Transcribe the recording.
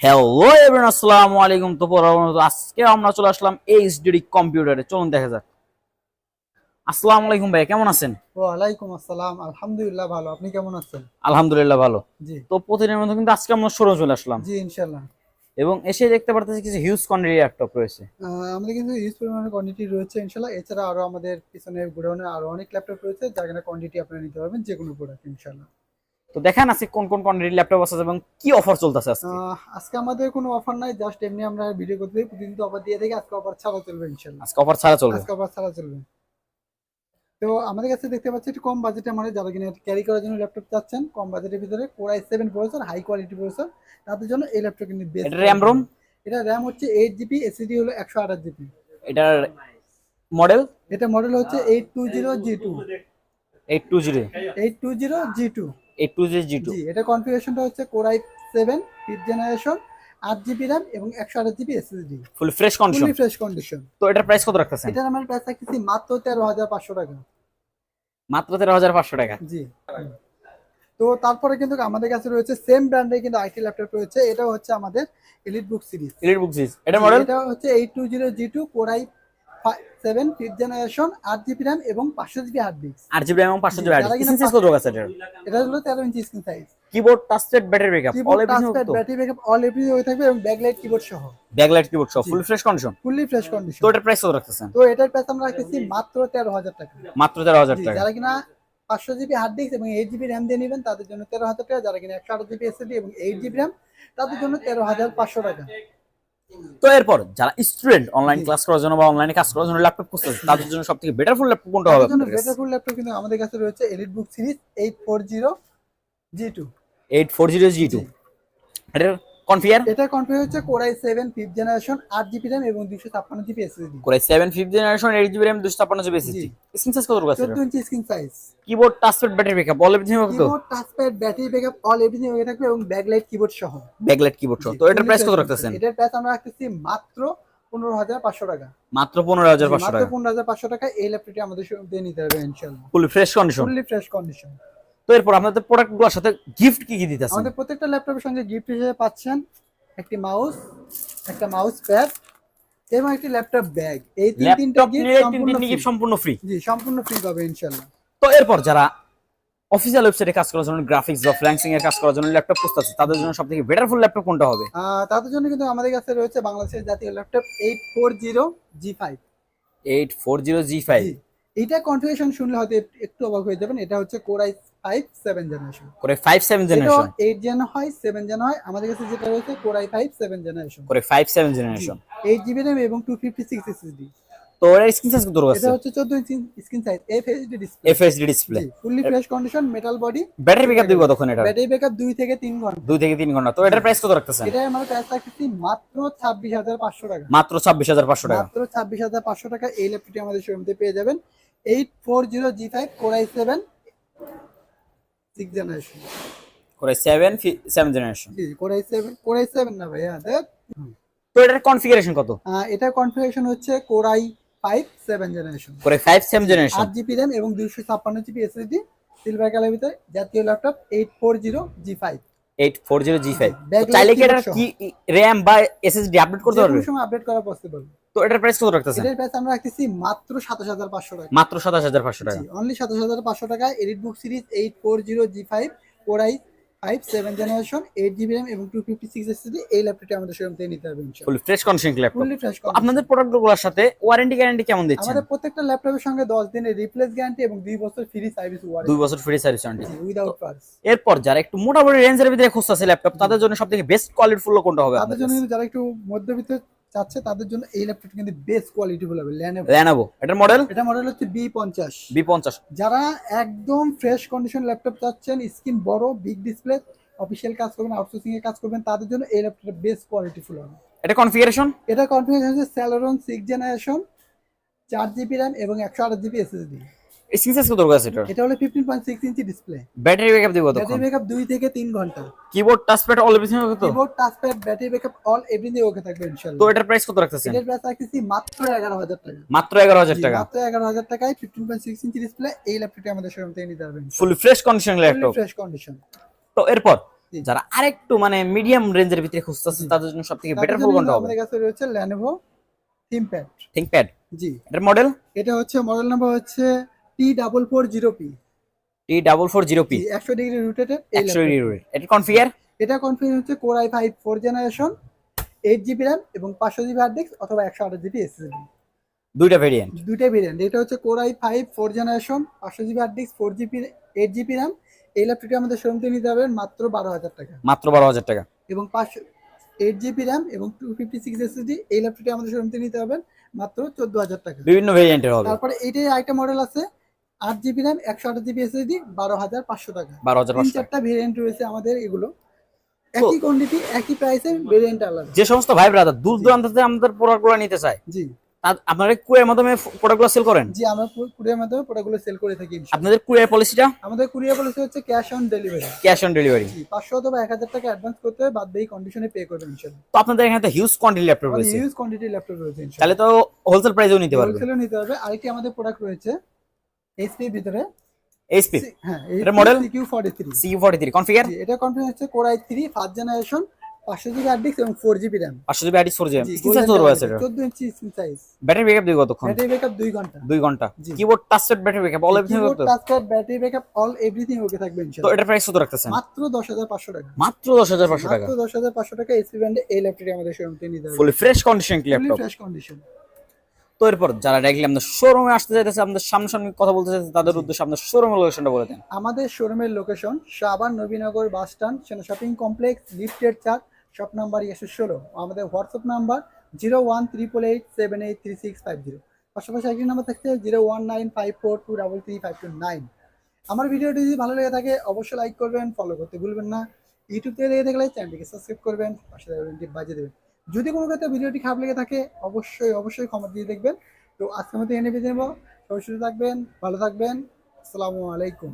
Hello everyone আসসালামু আলাইকুম। তো আজকে আমরা চলে আসলাম এইচডি কম্পিউটারে চলুন দেখা যাক। আসসালামু আলাইকুম ভাই কেমন আছেন? ওয়ালাইকুম আসসালাম আলহামদুলিল্লাহ ভালো। আপনি কেমন আছেন? আলহামদুলিল্লাহ ভালো। জি। তো প্রতিদিনের মতো কিন্তু আজকে আমরা শোরুম চলে আসলাম। জি ইনশাল্লাহ এবং এসে দেখতে পারতেছি কিছু হিউজ কোয়ান্টিটি ল্যাপটপ রয়েছে। আমাদের কিন্তু হিউজ পরিমাণে কোয়ান্টিটি রয়েছে ইনশাল্লাহ এছাড়া আরও আমাদের পিছনে গোডাউনে আরও অনেক ল্যাপটপ রয়েছে যার কারণে কোয়ান্টিটি আপনারা নিতে পারবেন যে কোনো প্রোডাক্ট ইনশাল্লাহ তো দেখেন আজকে কোন কোন কোয়ান্টিটি ল্যাপটপ আছে এবং কি অফার চলতেছে আজকে? আজকে আমাদের কোনো অফার নাই জাস্ট এমনি আমরা ভিডিও করতে প্রতিদিন তো অফার দিয়ে থাকি আজকে অফার ছাড়া চলবে ইনশাল্লাহ। আজকে অফার ছাড়া চলবে? আজকে অফার ছাড়া চলবে। তো আমাদের কাছে দেখতে পাচ্ছি একটু কম বাজেটে মানে যারা কিনা ক্যারি করার জন্য ল্যাপটপ চাচ্ছেন কম বাজেটের ভিতরে core i seven processor high quality processor তাদের জন্য এই ল্যাপটপ কিন্তু বেস্ট এটা RAM ROM? এটা র্যাম হচ্ছে এইট জিবি এসিডি হলো একশো আঠাশ জিবি এটার মডেল এটা মডেল হচ্ছে eight two zero G two eight two zero eight two zero G two eight two zero G two G এটা কনফিগারেশনটা হচ্ছে core i seven fifth generation আট জিবি র্যাম এবং একশো আঠাশ GB SSD full fresh condition fully fresh condition তো এটার price কত রাখতেছেন? এটার আমার প্রাইস রাখতেছি মাত্র তেরো হাজার পাঁচশো টাকা। মাত্র তেরো হাজার পাঁচশো টাকা। জি। তো তারপরে কিন্তু আমাদের কাছে রয়েছে সেম ব্র্যান্ডের কিন্তু আইটি ল্যাপটপ রয়েছে এটা হচ্ছে আমাদের elite book series elite book series এটা মডেল এটা হচ্ছে eight two zero G two core i seven fifth generation আট জিবি র্যাম এবং পাঁচশো জিবি হার্ড ডিস্ক আট জিবি এবং পাঁচশো জিবি যারা কিনা কত আছে এটার এটা হলো তেরো inch screen size keyboard touchpad battery backup all everything তো ব্যাটারি ব্যাকআপ অল এভরিথিং হয়ে থাকবে এবং ব্যাকলাইট কিবোর্ড সহ ব্যাকলাইট কিবোর্ড সব full fresh condition fully fresh condition তো এটার প্রাইস কত রাখতেছেন তো এটার প্রাইস আমরা রাখতেছি মাত্র তেরো হাজার টাকা মাত্র তেরো হাজার জি, টাকা যারা কিনা পাঁচশো জিবি হার্ড ডিস্ক এবং এইট জিবি র্যাম দিয়ে নেবেন তাদের জন্য তেরো হাজার টাকা যারা কিনা একশো আট জিবি এসএসডি এবং এইট জিবি র্যাম তাদের জন্য তেরো হাজার পাঁচশো টাকা তো এরপর যারা স্টুডেন্ট অনলাইন ক্লাস করার জন্য বা অনলাইনে কাজ করার জন্য ল্যাপটপ খুঁজছে তাদের জন্য সবথেকে বেটার ফুল ল্যাপটপ কোনটা হবে আপনাদের বেটার ফুল ল্যাপটপ কিন্তু আমাদের কাছে রয়েছে elite book series eight four zero G two eight four zero G two G. এটার কনফিগার এটা কনফিগার হচ্ছে core i seven fifth generation আট জিবি র্যাম এবং দুশো ছাপ্পান্ন জিবি এসএসডি করে seven fifth generation eight GB RAM দুশো ছাপ্পান্ন জিবি এসএসডি স্ক্রিন সাইজ কত আছে চোদ্দ inch screen size keyboard touchpad battery backup all everything হবে তো? Keyboard touchpad battery backup all everything হয়ে থাকবে এবং ব্যাকলাইট কিবোর্ড সহ। ব্যাকলাইট কিবোর্ড সহ। তো এটার প্রাইস কত রাখতেছেন? এটার প্রাইস আমরা রাখতেছি মাত্র পনেরো হাজার পাঁচশো টাকা। মাত্র পনেরো হাজার পাঁচশো মাত্র টাকা। পনেরো হাজার পাঁচশো টাকা এই ল্যাপটপটি আমাদের দিয়ে নিতে হবে ইনশাল্লাহ full fresh condition fully fresh condition তো এরপর আপনাদের প্রোডাক্টগুলোর সাথে গিফট কি কি দিতেছেন? আমাদের প্রত্যেকটা ল্যাপটপের সঙ্গে গিফট হিসেবে পাচ্ছেন একটি মাউস একটা মাউস প্যাড এবং একটি ল্যাপটপ ব্যাগ এই তিন তিনটা গিফট সম্পূর্ণ তিনটি গিফট সম্পূর্ণ ফ্রি জি সম্পূর্ণ ফ্রি পাবে ইনশাল্লাহ। তো এরপর যারা অফিসিয়াল ওয়েবসাইটে কাজ করার জন্য গ্রাফিক্স বা ফ্ল্যান্সিং এর কাজ করার জন্য ল্যাপটপ খুঁজতেছে তাদের জন্য সব থেকে বেটার ফুল ল্যাপটপ কোনটা হবে? তাদের জন্য কিন্তু আমাদের কাছে রয়েছে বাংলাদেশের জাতীয় laptop eight four zero G five eight four zero G. Five এইটা কনফিগারেশন শুনলে হয়তো একটু- অবাক হয়ে যাবেন এটা হচ্ছে core i five seven generation করে five seven generation eight gen হয় সেভেন জেন হয় আমাদের কাছে যেটা রয়েছে core i five seven generation করে five seven generation eight GB RAM এবং টু ফিফটি সিক্স এসএসডি তো এর স্ক্রিন সাইজ কত আছে? এটা হচ্ছে চোদ্দ inch screen size F HD display FSD display fully fresh condition metal body battery backup দিব কতক্ষণ এটা ব্যাটারি ব্যাকআপ দুই থেকে তিন ঘণ্টা। দুই থেকে তিন ঘণ্টা। তো এটার প্রাইস কত রাখতেছেন? এটা আমরা প্রাইস রাখতেছি মাত্র ছাব্বিশ হাজার পাঁচশো টাকা। মাত্র ছাব্বিশ হাজার পাঁচশো টাকা। মাত্র ছাব্বিশ হাজার পাঁচশো টাকা এই ল্যাপটপটি আমাদের শোরুমতে পেয়ে যাবেন। Eight four zero G five core i seven six generation করে seven seven generation G core i seven core i seven না ভাইয়া তো এটার কনফিগারেশন কত? এটা কনফিগারেশন হচ্ছে core i five seven generation করে ফাইভ সেভেন জেনারেশন আট জিবি র্যাম এবং দুইশো ছাপ্পান্ন জিবি এসএসডি সিলভার কালার ভিতরে জাতীয় laptop eight four zero G five eight four zero G five চাইলে কি র্যাম বা এসএসডি আপডেট করতে পারবে? সময় আপডেট করা পসিবল তো এটার প্রাইস কত রাখতেছেন? এটার প্রাইস আমরা রাখতেছি মাত্র সাতাশ হাজার পাঁচশো টাকা। মাত্র সাতাশ হাজার পাঁচশো টাকা। অনলি সাতাশ হাজার পাঁচশো টাকা। Elite book series eight four zero G five seven generation eight GB RAM এবং টু ফিফটি সিক্স এসএসডি এই ল্যাপটপটি আমাদের শোরুম থেকে নিতে হবে full fresh condition laptop fully fresh আপনাদের প্রোডাক্টগুলোর সাথে ওয়ারেন্টি গ্যারান্টি কেমন দিচ্ছেন? আমাদের প্রত্যেকটা ল্যাপটপের সঙ্গে দশ দিনের রিপ্লেস গ্যারান্টি এবং দুই বছর ফ্রি সার্ভিস ওয়ারেন্টি বছর free service warranty without parts এরপর যারা একটু মোটামুটি রেঞ্জের ভিতরে খুঁজতেছে ল্যাপটপ তাদের জন্য সব থেকে বেস্ট কোয়ালিটি ফুল কোনটা হবে তাদের জন্য যারা একটু মধ্যবিত্ত চাচ্ছে তাদের জন্য এই ল্যাপটপ কিন্তু বেস্ট কোয়ালিটি ফুল হবে ল্যানোভো ল্যানোভো এটার মডেল এটা মডেল হচ্ছে বি পঞ্চাশ। বি পঞ্চাশ। যারা একদম ফ্রেশ কন্ডিশন ল্যাপটপ চাচ্ছেন স্ক্রিন বড় বিগ ডিসপ্লে অফিসিয়াল কাজ করবেন আউটসোর্সিং এর কাজ করবেন তাদের জন্য এই ল্যাপটপটা বেস্ট কোয়ালিটি ফুল হবে। এটা কনফিগারেশন এটা কনফিগারেশন হচ্ছে স্যালোরন সিক্স জেনারেশন চার জিবি র্যাম এবং একশো আট জিবি এসএসডি স্ক্রিন সাইজ কত আছে এটা এটা হলো fifteen point six inch display battery backup দিব ব্যাটারি ব্যাকআপ থেকে ঘণ্টা। কিবোর্ড টাচপ্যাড অল এভরিথিং হবে তো? Keyboard touchpad battery backup all everything okay থাকবে তো এটার প্রাইস কত রাখতেছেন? এটার প্রাইস রাখতেছি মাত্র এগারো হাজার টাকা। মাত্র মাত্র টাকায় ইঞ্চি ডিসপ্লে এই ল্যাপটপটি আমাদের শোরুম থেকে নিতে পারবেন। Full fresh condition laptop fresh condition তো এরপর। যারা আরেকটু মানে মিডিয়াম রেঞ্জের ভিতরে খুঁজতেছে জি। তাদের জন্য সব থেকে বেটার ফোন কোনটা হবে। আমাদের কাছে রয়েছে ল্যানোভো থিমপ্যাড থিংকপ্যাড জি। এটার মডেল এটা হচ্ছে মডেল নাম্বার হচ্ছে T double four zero P T double four zero P একশো ডিগ্রি রুটেটেড একশো এটা কনফিগার এটা কনফিগার হচ্ছে core I five four generation eight GB RAM এবং পাঁচশো জিবি হার্ড ডিস্ক অথবা একশো আঠাশ জিবি এসএসডি দুইটা ভেরিয়েন্ট দুইটাই ভেরিয়েন্ট এটা হচ্ছে core I five four generation পাঁচশো GB hard disk four GB eight GB RAM এই ল্যাপটপটি আমাদের শোরুম থেকে নিতে হবে মাত্র বারো হাজার টাকা। মাত্র বারো হাজার টাকা। এবং পাঁচশো এইট জিবি র্যাম এবং টু ফিফটি সিক্স এসএসডি এই ল্যাপটপটি আমাদের শোরুম থেকে নিতে হবে মাত্র চোদ্দ হাজার টাকা। বিভিন্ন ভেরিয়েন্টের হবে। তারপরে এইটাই আরেকটা মডেল আছে আট জিবি র্যাম একশো আঠাশ জিবি এসএসডি বারো হাজার পাঁচশো টাকা। বারো হাজার তিন চারটা ভেরিয়েন্ট রয়েছে আমাদের এগুলো। একই কোয়ান্টিটি একই প্রাইসের ভেরিয়েন্ট আলাদা। যে সমস্ত ভাই ব্রাদার দূর। দূরান্ত থেকে আমাদের প্রোডাক্টগুলো নিতে চায় জি। আপনারা কুরিয়ার মাধ্যমে প্রোডাক্টগুলো সেল করেন? জি আমরা কুরিয়ার মাধ্যমে প্রোডাক্টগুলো সেল করে থাকি আপনাদের কুরিয়ার পলিসিটা আমাদের কুরিয়ার পলিসি হচ্ছে cash on delivery cash on delivery জি পাঁচশো অথবা এক হাজার টাকা অ্যাডভান্স করতে হবে বাদ বাকি কন্ডিশনে পে করবেন ইনশাআল্লাহ। তো আপনাদের এখানে তো হিউজ কোয়ান্টিটি ল্যাপটপ রয়েছে। ইউজ কোয়ান্টিটি ল্যাপটপ রয়েছে তাহলে তো হোলসেল প্রাইসেও নিতে পারবে। হোলসেলও নিতে হবে আরেকটি আমাদের প্রোডাক্ট রয়েছে এইচপি ভিতরে? এইচপি হ্যাঁ কনফিগার এটা কনফিগার হচ্ছে কোর ফার্স্ট জেনারেশন পাঁচশো জিবি হার্ড ডিস্ক এবং ফোর জিবি র্যাম পাঁচশো জিবি আইডি ফোর জিবি স্ক্রিন সাইজ কত আছে এটা? চোদ্দ inch screen size battery backup কতক্ষণ? ব্যাটারি ব্যাকআপ দুই ঘণ্টা। দুই ঘণ্টা। জি। Keyboard touch set battery backup all everything touchpad battery backup all everything okay থাকবে তো ইনশাআল্লাহ। প্রাইস কত রাখতেছেন? মাত্র দশ হাজার পাঁচশো টাকা। মাত্র টাকা মাত্র দশ হাজার পাঁচশো টাকা এসপি ব্র্যান্ডে এই ল্যাপটপটি আমাদের শোরুম থেকে নিতে হবে। Fully fresh condition laptop fresh condition তো এরপর যারা ডাইরেক্টলি আমাদের শোরুমে আসতে চাইতেছে আমাদের সামনাসামনি কথা বলতে চাইতেছে তাদের উদ্দেশ্যে আপনার শোরুমের লোকেশনটা বলে দেন। আমাদের শোরুমের লোকেশন সাবান Nabinagar bus stand Sena shopping complex লিফটের চার শপ নাম্বার একশো ষোলো। আমাদের WhatsApp number zero one triple eight seven eight three six five zero পাশাপাশি একটি নাম্বার থাকছে zero one nine five four two double three five two nine আমার ভিডিওটি যদি ভালো লেগে থাকে অবশ্যই লাইক করবেন ফলো করতে ভুলবেন না। ইউটিউব থেকে দেখে থাকলে চ্যানেলটিকে সাবস্ক্রাইব করবেন পাশে বাজিয়ে দেবেন। যদি কোনো ক্ষেত্রে ভিডিওটি খারাপ লেগে থাকে, অবশ্যই অবশ্যই ক্ষমা দিয়ে দেখবেন। তো আজকের মধ্যে এনে বেঁধে নেব। সবাই সুস্থ থাকবেন, ভালো থাকবেন। আসসালামু আলাইকুম।